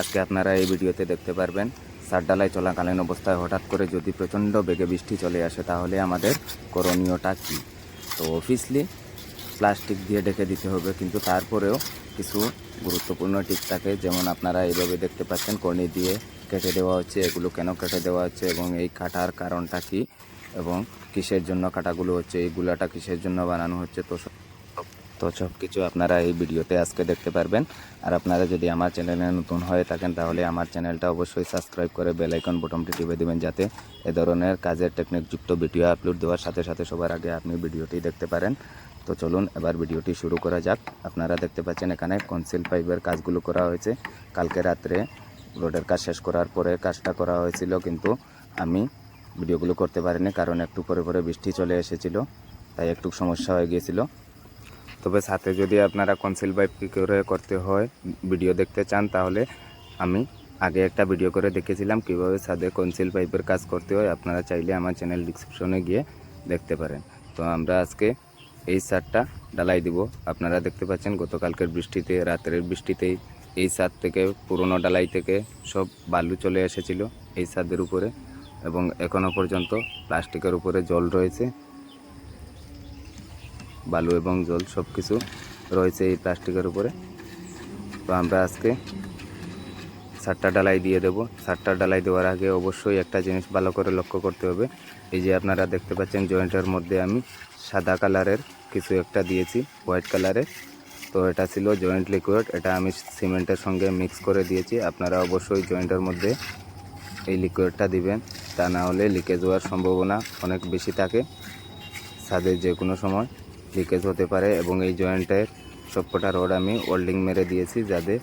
আজকে আপনারা এই ভিডিওতে দেখতে পারবেন সার ডালাই চলাকালীন অবস্থায় হঠাৎ করে যদি প্রচণ্ড বেগে বৃষ্টি চলে আসে, তাহলে আমাদের করণীয়টা কী? তো অফিসলি প্লাস্টিক দিয়ে ঢেকে দিতে হবে, কিন্তু তারপরেও কিছু গুরুত্বপূর্ণ টিপ থাকে। যেমন আপনারা এইভাবে দেখতে পাচ্ছেন কর্নি দিয়ে কেটে দেওয়া হচ্ছে, এগুলো কেন কেটে দেওয়া হচ্ছে, এবং এই কাটার কারণটা কি, এবং কিসের জন্য কাটাগুলো হচ্ছে, এই গুলাটা কিসের জন্য বানানো হচ্ছে, তো তো সব কিছু আপনারা এই ভিডিওতে আজকে দেখতে পারবেন। আর আপনারা যদি আমার চ্যানেলে নতুন হয়ে থাকেন, তাহলে আমার চ্যানেলটা অবশ্যই সাবস্ক্রাইব করে বেল আইকন বটনটি টিপে দিবেন যাতে এ ধরনের কাজের টেকনিকযুক্ত ভিডিও আপলোড দেওয়ার সাথে সাথে সবার আগে আপনি ভিডিওটি দেখতে পারেন। তো চলুন এবার ভিডিওটি শুরু করা যাক। আপনারা দেখতে পাচ্ছেন এখানে কনসিল পাইপের কাজগুলো করা হয়েছে। কালকে রাত্রে রোডের কাজ শেষ করার পরে কাজটা করা হয়েছিল, কিন্তু আমি ভিডিওগুলো করতে পারিনি, কারণ একটু পরে পরে বৃষ্টি চলে এসেছিল, তাই একটু সমস্যা হয়ে গিয়েছিল। তবে সাথে যদি আপনারা কনসিল পাইপ কী করে করতে হয় ভিডিও দেখতে চান, তাহলে আমি আগে একটা ভিডিও করে দেখেছিলাম কীভাবে ছাদে কনসিল পাইপের কাজ করতে হয়। আপনারা চাইলে আমার চ্যানেল ডিসক্রিপশনে গিয়ে দেখতে পারেন। তো আমরা আজকে এই সারটা ডালাই দিব। আপনারা দেখতে পাচ্ছেন, গতকালকের বৃষ্টিতে রাতের বৃষ্টিতেই এই ছাদ থেকে, পুরনো ডালাই থেকে সব বালু চলে এসেছিল এই ছাদের উপরে এবং এখনও পর্যন্ত প্লাস্টিকের উপরে জল রয়েছে। বালু এবং জল সব কিছু রয়েছে এই প্লাস্টিকের উপরে। তো আমরা আজকে সারটা ডালাই দিয়ে দেবো। সারটা ডালাই দেওয়ার আগে অবশ্যই একটা জিনিস ভালো করে লক্ষ্য করতে হবে। এই যে আপনারা দেখতে পাচ্ছেন জয়েন্টের মধ্যে আমি সাদা কালারের কিছু একটা দিয়েছি, হোয়াইট কালারের। তো এটা ছিল জয়েন্ট লিকুইড, এটা আমি সিমেন্টের সঙ্গে মিক্স করে দিয়েছি। আপনারা অবশ্যই জয়েন্টের মধ্যে এই লিকুইডটা দিবেন। তা না হলে লিকেজ হওয়ার সম্ভাবনা অনেক বেশি থাকে ছাদে যে কোনো সময়। লিকেজ হতে পারে এবং এই জয়েন্টের সবকটা রড আমি ওয়েল্ডিং মেরে দিয়েছি যাতে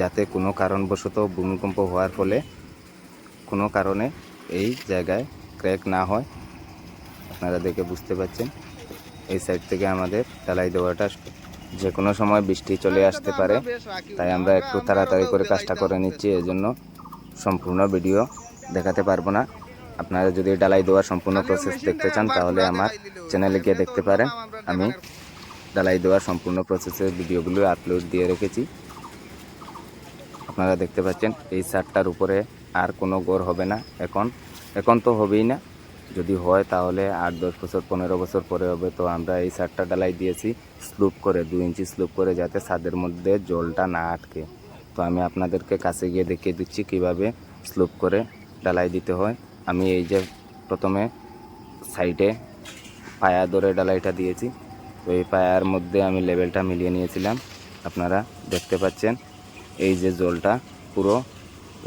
যাতে কোনো কারণবশত ভূমিকম্প হওয়ার ফলে কোনো কারণে এই জায়গায় ক্র্যাক না হয়। আপনারা দেখে বুঝতে পাচ্ছেন। এই সাইড থেকে আমাদের ঢালাই দেওয়াটা যে কোনো সময় বৃষ্টি চলে আসতে পারে। তাই আমরা একটু তাড়াতাড়ি করে কাজটা করে নিচ্ছি। এজন্য সম্পূর্ণ ভিডিও দেখাতে পারব না। আপনারা যদি ডালাই দেওয়ার সম্পূর্ণ প্রসেস দেখতে চান তাহলে আমার চ্যানেলে গিয়ে দেখতে পারেন। আমি ডালাই দেওয়ার সম্পূর্ণ প্রসেসের ভিডিওগুলো আপলোড দিয়ে রেখেছি। আপনারা দেখতে পাচ্ছেন এই সারটার উপরে আর কোনো গোর হবে না। এখন এখন তো হবেই না। যদি হয় তাহলে আট দশ বছর পনেরো বছর পরে হবে। তো আমরা এই সারটা ডালাই দিয়েছি স্লুপ করে দু ইঞ্চি স্লুপ করে যাতে ছাদের মধ্যে জলটা না আটকে। তো আমি আপনাদেরকে কাছে গিয়ে দেখিয়ে দিচ্ছি কীভাবে স্লুপ করে ডালাই দিতে হয়। আমি এই যে প্রথমে সাইডে পায়া ধরে ডালাইটা দিয়েছি। তো এই পায়ার মধ্যে আমি লেভেলটা মিলিয়ে নিয়েছিলাম। আপনারা দেখতে পাচ্ছেন, এই যে জলটা পুরো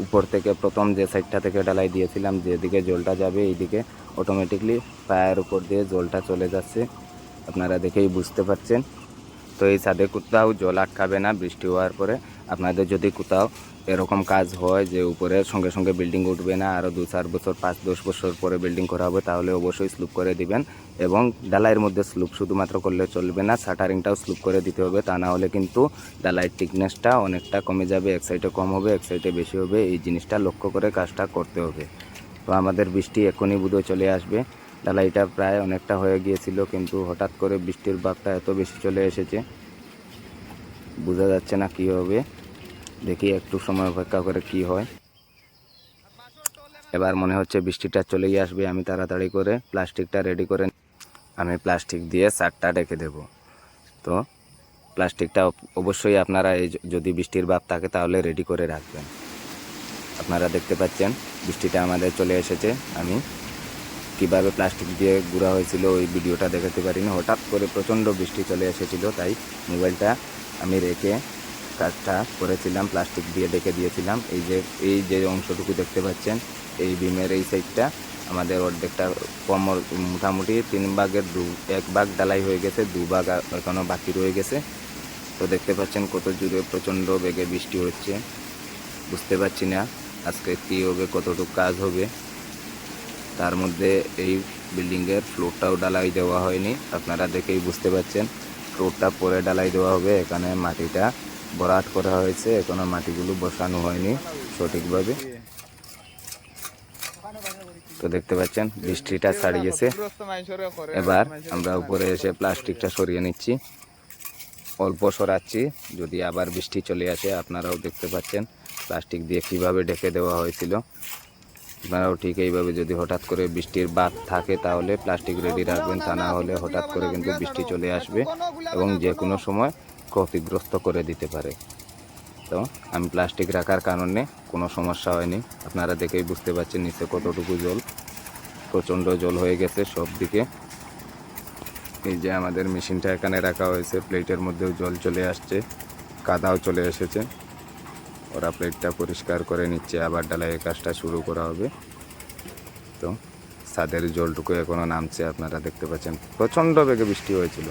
উপর থেকে প্রথম যে সাইডটা থেকে ডালাই দিয়েছিলাম, যেদিকে জলটা যাবে এইদিকে অটোমেটিকলি পায়ের উপর দিয়ে জলটা চলে যাচ্ছে। আপনারা দেখেই বুঝতে পারছেন তো এই ছাদে কোথাও জল আটকাবে না, বৃষ্টি হওয়ার পরে। আপনাদের যদি কোথাও এরকম কাজ হয় যে উপরে সঙ্গে সঙ্গে বিল্ডিং উঠবে না আরও দু চার বছর, পাঁচ, দশ বছর পরে বিল্ডিং করা হবে, তাহলে অবশ্যই স্লুপ করে দিবেন এবং ডালাইয়ের মধ্যে স্লুপ শুধুমাত্র করলে চলবে না শাটারিংটাও স্লুপ করে দিতে হবে, তা না হলে কিন্তু ডালাইয়ের টিকনেসটা অনেকটা কমে যাবে, এক সাইডে কম হবে, এক সাইডে বেশি হবে, এই জিনিসটা লক্ষ্য করে কাজটা করতে হবে। তো আমাদের বৃষ্টি এখনই বুধো চলে আসবে ডালাইটা প্রায় অনেকটা হয়ে গিয়েছিল, কিন্তু হঠাৎ করে বৃষ্টির ভাগটা এত বেশি চলে এসেছে, বোঝা যাচ্ছে না কী হবে। দেখি একটু সময় অপেক্ষা করে কি হয়। এবার মনে হচ্ছে বৃষ্টিটা চলেই আসবে, আমি তাড়াতাড়ি করে প্লাস্টিকটা রেডি করে আমি প্লাস্টিক দিয়ে সারটা রেখে দেব। তো প্লাস্টিকটা অবশ্যই আপনারা এই যদি বৃষ্টির ভাব থাকে তাহলে রেডি করে রাখবেন। আপনারা দেখতে পাচ্ছেন, বৃষ্টিটা আমাদের চলে এসেছে। আমি কীভাবে প্লাস্টিক দিয়ে গুঁড়া হয়েছিল ওই ভিডিওটা দেখাতে পারিনি। হঠাৎ করে প্রচণ্ড বৃষ্টি চলে এসেছিল, তাই মোবাইলটা আমি রেখে কাজটা করেছিলাম, প্লাস্টিক দিয়ে ডেকে দিয়েছিলাম। এই যে এই যে অংশটুকু দেখতে পাচ্ছেন, এই বিমের এই সাইডটা। আমাদের অর্ধেকটা কমর মোটামুটি তিন ভাগের দু, এক ভাগ ডালাই হয়ে গেছে, দু ভাগ এখনও বাকি রয়ে গেছে। তো দেখতে পাচ্ছেন কত জুড়ে প্রচণ্ড বেগে বৃষ্টি হচ্ছে। বুঝতে পারছি না আজকে কী হবে, কতটুকু কাজ হবে। তার মধ্যে এই বিল্ডিংয়ের ফ্লোরটাও ডালাই দেওয়া হয়নি। আপনারা দেখেই বুঝতে পারছেন, ফ্লোরটা পরে ডালাই দেওয়া হবে, এখানে মাটিটা ভরাট করা হয়েছে, এখনও মাটিগুলো বসানো হয়নি সঠিকভাবে। তো দেখতে পাচ্ছেন, বৃষ্টিটা ছাড়িয়েছে। এবার আমরা উপরে এসে প্লাস্টিকটা সরিয়ে নিচ্ছি। অল্প সরাচ্ছি, যদি আবার বৃষ্টি চলে আসে, আপনারাও দেখতে পাচ্ছেন প্লাস্টিক দিয়ে কীভাবে ঢেকে দেওয়া হয়েছিল। আপনারাও ঠিক এইভাবে যদি হঠাৎ করে বৃষ্টির বাদ থাকে, তাহলে প্লাস্টিক রেডি রাখবেন, তা না হলে হঠাৎ করে কিন্তু বৃষ্টি চলে আসবে। এবং যে কোনো সময় ক্ষতিগ্রস্ত করে দিতে পারে। তো আমি প্লাস্টিক রাখার কারণে কোনো সমস্যা হয়নি। আপনারা দেখেই বুঝতে পারছেন নিচে কতটুকু জল, প্রচণ্ড জল হয়ে গেছে সব দিকে এই যে আমাদের মেশিনটা এখানে রাখা হয়েছে, প্লেটের মধ্যেও জল চলে আসছে, কাদাও চলে এসেছে। ওরা প্লেটটা পরিষ্কার করে নিচ্ছে, আবার ডালাইয়ের কাজটা শুরু করা হবে। তো ছাদের জলটুকু এখনও নামছে, আপনারা দেখতে পাচ্ছেন। প্রচণ্ড বেগে বৃষ্টি হয়েছিল।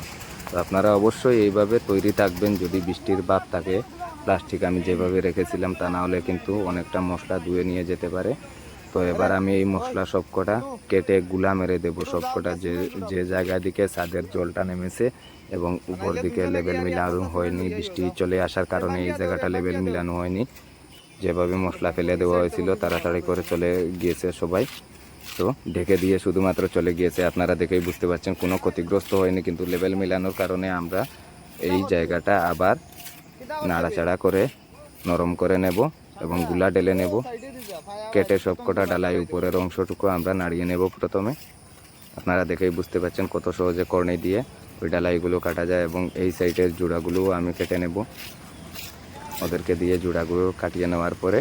তো আপনারা অবশ্যই এইভাবে তৈরি থাকবেন যদি বৃষ্টির ভাব থাকে। প্লাস্টিক আমি যেভাবে রেখেছিলাম তা না হলে কিন্তু অনেকটা মশলা ধুয়ে নিয়ে যেতে পারে। তো এবার আমি এই মশলা সবকটা কেটে গুলা মেরে দেবো। সবকটা যে যে জায়গা দিকে ছাদের জলটা নেমেছে এবং উপর দিকে লেবেল মিলানো হয়নি। বৃষ্টি চলে আসার কারণে এই জায়গাটা লেবেল মিলানো হয়নি। যেভাবে মশলা ফেলে দেওয়া হয়েছিল, তাড়াতাড়ি করে চলে গিয়েছে সবাই। তো ঢেকে দিয়ে শুধুমাত্র চলে গিয়েছে। আপনারা দেখেই বুঝতে পারছেন, কোনো ক্ষতিগ্রস্ত হয়নি, কিন্তু লেভেল মিলানোর কারণে আমরা এই জায়গাটা আবার নাড়াচাড়া করে, নরম করে নেব এবংগুলা ঢেলে নেব। কেটে সবকটা ডালাই উপরের অংশটুকু আমরা নাড়িয়ে নেব প্রথমে। আপনারা দেখেই বুঝতে পারছেন কত সহজে কর্নে দিয়ে ওই ডালাইগুলো কাটা যায় এবং এই সাইডের জোড়াগুলোও আমি কেটে নেব। ওদেরকে দিয়ে জোড়াগুলো কাটিয়ে নেওয়ার পরে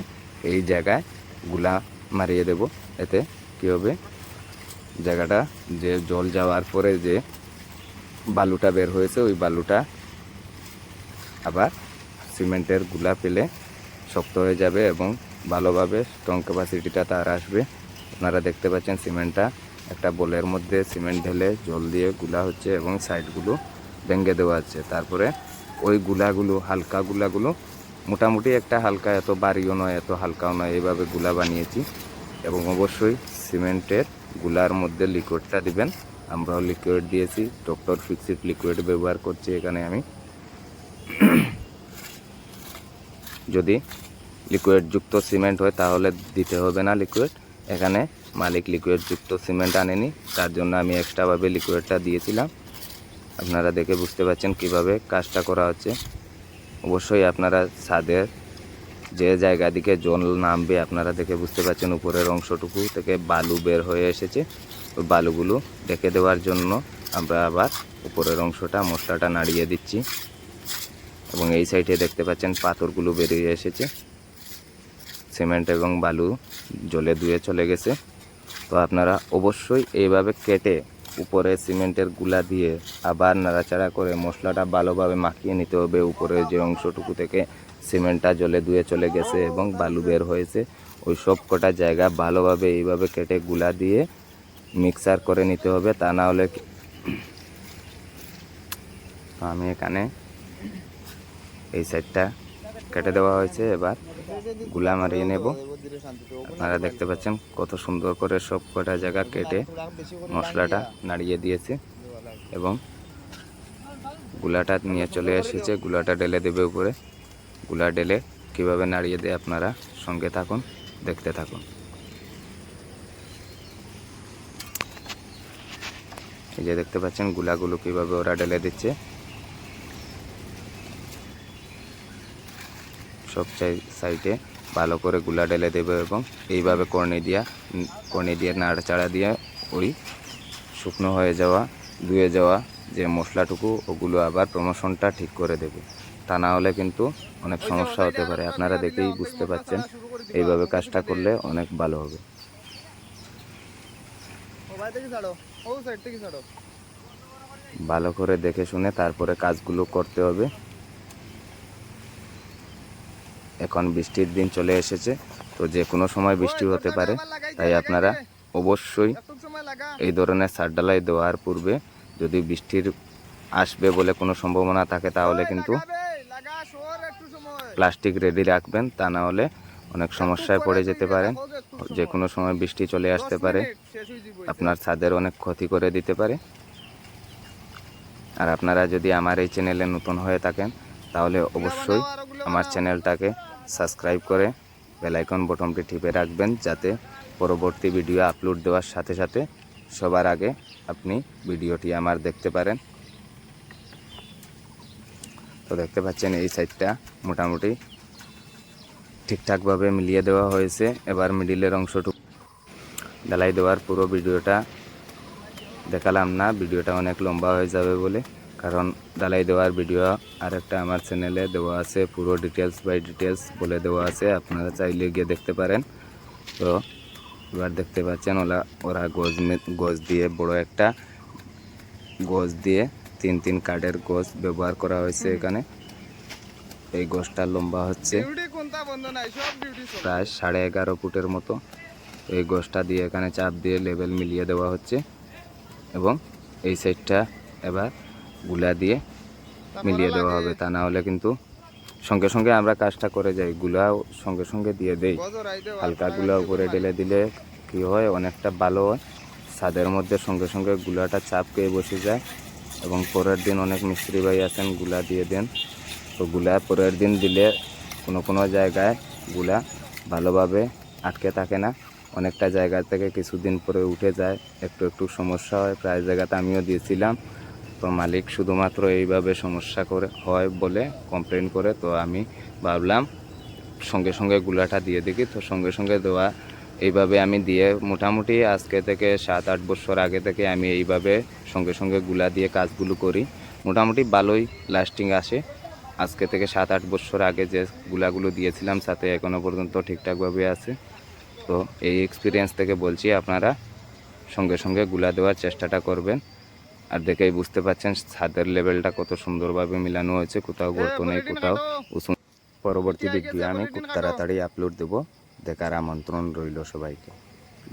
এই জায়গায়গুলা মারিয়ে দেব। এতে কী হবে? জায়গাটা যে জল যাওয়ার পরে যে বালুটা বের হয়েছে, ওই বালুটা আবার সিমেন্টেরগুলা পেলে শক্ত হয়ে যাবে এবং ভালোভাবে স্ট্রং ক্যাপাসিটিটা তার আসবে। আপনারা দেখতে পাচ্ছেন সিমেন্টটা একটা বোলের মধ্যে সিমেন্ট ঢেলে জল দিয়ে গুলা হচ্ছে এবং সাইডগুলো ভেঙে দেওয়া হচ্ছে তারপরে ওই গুলাগুলো, হালকা গুলাগুলো, মোটামুটি একটা হালকা, এত বাড়িও নয়, এত হালকাও নয়, এইভাবে গুলা বানিয়েছি। এবং অবশ্যই সিমেন্টেরগুলার মধ্যে লিকুইডটা দিবেন। আমরাও লিকুইড দিয়েছি। ডক্টর ফিক্সিড লিকুইড ব্যবহার করছি এখানে আমি। যদি লিকুইড যুক্ত সিমেন্ট হয়, তাহলে দিতে হবে না লিকুইড এখানে মালিক লিকুইড যুক্ত সিমেন্ট আনেনি, তার জন্য আমি এক্সট্রাভাবে লিকুইডটা দিয়েছিলাম। আপনারা দেখে বুঝতে পারছেন কীভাবে কাজটা করা হচ্ছে। অবশ্যই আপনারা ছাদের যে জায়গা দিকে জল নামবে আপনারা দেখে বুঝতে পারছেন উপরের অংশটুকু থেকে বালু বের হয়ে এসেছে। ওই বালুগুলো ঢেকে দেওয়ার জন্য আমরা আবার উপরের অংশটা মশলাটা নাড়িয়ে দিচ্ছি। এবং এই সাইডে দেখতে পাচ্ছেন পাথরগুলো বেরিয়ে এসেছে। সিমেন্ট এবং বালু জলে ধুয়ে চলে গেছে। তো আপনারা অবশ্যই এইভাবে কেটে উপরে সিমেন্টেরগুলা দিয়ে আবার নাড়াচাড়া করে মশলাটা ভালোভাবে মাখিয়ে নিতে হবে উপরে যে অংশটুকু থেকে। সিমেন্টটা জলে ধুয়ে চলে গেছে এবং বালু বের হয়েছে। ওই সব কটা জায়গা ভালোভাবে এইভাবে কেটে গুলা দিয়ে মিক্সার করে নিতে হবে। তা না হলে আমি এখানে এই সাইডটা কেটে দেওয়া হয়েছে। এবারগুলা মারিয়ে নেব। আপনারা দেখতে পাচ্ছেন কত সুন্দর করে সব কটা জায়গা কেটে মশলাটা নাড়িয়ে দিয়েছে এবং গুলাটা নিয়ে চলে এসেছে। গুলাটা ঢেলে দেবে উপরে। গুলা ঢেলে কীভাবে নাড়িয়ে দেয় আপনারা সঙ্গে থাকুন, দেখতে থাকুন। এই যে দেখতে পাচ্ছেন গুলাগুলো কীভাবে ওরা ঢেলে দিচ্ছে। সব চাই- সাইডে ভালো করে গুলা ঢেলে দেবে এবং এইভাবে কর্নে দিয়া, কর্নে দিয়ে নাড়াচাড়া দিয়ে ওই শুকনো হয়ে যাওয়া, ধুয়ে যাওয়া যে মশলাটুকু, ওগুলো আবার প্রমোশনটা ঠিক করে দেবে। তা না হলে কিন্তু অনেক সমস্যা হতে পারে। আপনারা দেখেই বুঝতে পাচ্ছেন এইভাবে কাজটা করলে অনেক ভালো হবে। ভালো করে দেখে শুনে তারপরে কাজগুলো করতে হবে। এখন বৃষ্টির দিন চলে এসেছে তো যে কোনো সময় বৃষ্টি হতে পারে। তাই আপনারা অবশ্যই এই ধরনের সার ডালাই দেওয়ার পূর্বে যদি বৃষ্টির আসবে বলে কোনো সম্ভাবনা থাকে তাহলে কিন্তু প্লাস্টিক রেডি রাখবেন, তা না হলে অনেক সমস্যায় পড়ে যেতে পারেন। যে কোনো সময় বৃষ্টি চলে আসতে পারে। আপনার ছাদের অনেক ক্ষতি করে দিতে পারে। আর আপনারা যদি আমার এই চ্যানেলে নতুন হয়ে থাকেন, তাহলে অবশ্যই আমার চ্যানেলটাকে সাবস্ক্রাইব করে বেলাইকন বটনটি টিপে রাখবেন, যাতে পরবর্তী ভিডিও আপলোড দেওয়ার সাথে সাথে সবার আগে আপনি ভিডিওটি আমার দেখতে পারেন। তো দেখতে পাচ্ছেন এই সাইডটা মোটামুটি ঠিকঠাকভাবে মিলিয়ে দেওয়া হয়েছে। এবার মিডিলের অংশটুকু ঢালাই দেওয়ার পুরো ভিডিওটা দেখালাম না, ভিডিওটা অনেক লম্বা হয়ে যাবে বলে। কারণ ঢালাই দেওয়ার ভিডিও আরেকটা আমার চ্যানেলে দেওয়া আছে, পুরো ডিটেলস বাই ডিটেলস বলে দেওয়া আছে, আপনারা চাইলে গিয়ে দেখতে পারেন। তো এবার দেখতে পাচ্ছেন ওরা ওরা গোজ গোজ দিয়ে বড় একটা গোজ দিয়ে তিন তিন কাঠের গোজ ব্যবহার করা হয়েছে এখানে। এই গোজটা লম্বা হচ্ছে। প্রায় সাড়ে এগারো ফুটের মতো। এই গোষ্ঠটা দিয়ে এখানে চাপ দিয়ে লেভেল মিলিয়ে দেওয়া হচ্ছে। এবং এই সাইডটা এবারগুলা দিয়ে মিলিয়ে দেওয়া হবে। তা না হলে কিন্তু সঙ্গে সঙ্গে আমরা কাজটা করে যাই। গুলাও সঙ্গে সঙ্গে দিয়ে দেই। হালকা গুলা উপরে ঢেলে দিলে কি হয়? অনেকটা ভালো হয়। ছাদের মধ্যে সঙ্গে সঙ্গে গুলাটা চাপ খেয়ে বসে যায়। এবং পরের দিন অনেক মিস্ত্রি ভাই আছেন, গুলা দিয়ে দেন। তো গুলা পরের দিন দিলে কোনো কোনো জায়গায়গুলা ভালোভাবে আটকে থাকে না। অনেকটা জায়গা থেকে কিছুদিন পরে উঠে যায়, একটু একটু সমস্যা হয়। প্রায় জায়গাতে আমিও দিয়েছিলাম। তো মালিক শুধুমাত্র এইভাবে সমস্যা করে হয় বলে কমপ্লেন করে। তো আমি ভাবলাম সঙ্গে সঙ্গে গুলাটা দিয়ে দেখি। তো সঙ্গে সঙ্গে দেওয়া এইভাবে আমি দিয়ে মোটামুটি আজকে থেকে সাত আট বছর আগে থেকে আমি এইভাবে সঙ্গে সঙ্গে গুলা দিয়ে কাজগুলো করি। মোটামুটি ভালোই লাস্টিং আসে। আজকে থেকে সাত আট বছর আগে যে গুলাগুলো দিয়েছিলাম সাথে এখনও পর্যন্ত ঠিকঠাকভাবে আছে। তো এই এক্সপিরিয়েন্স থেকে বলছি আপনারা সঙ্গে সঙ্গে গুলা দেওয়ার চেষ্টাটা করবেন। আর দেখেই বুঝতে পাচ্ছেন ছাদের লেভেলটা কত সুন্দরভাবে মিলানো হয়েছে কোথাও গর্ত নেই কোথাও উঁচু পরবর্তী ভিডিও আমি খুব তাড়াতাড়ি আপলোড দেবো। দেখার আমন্ত্রণ রইল সবাইকে।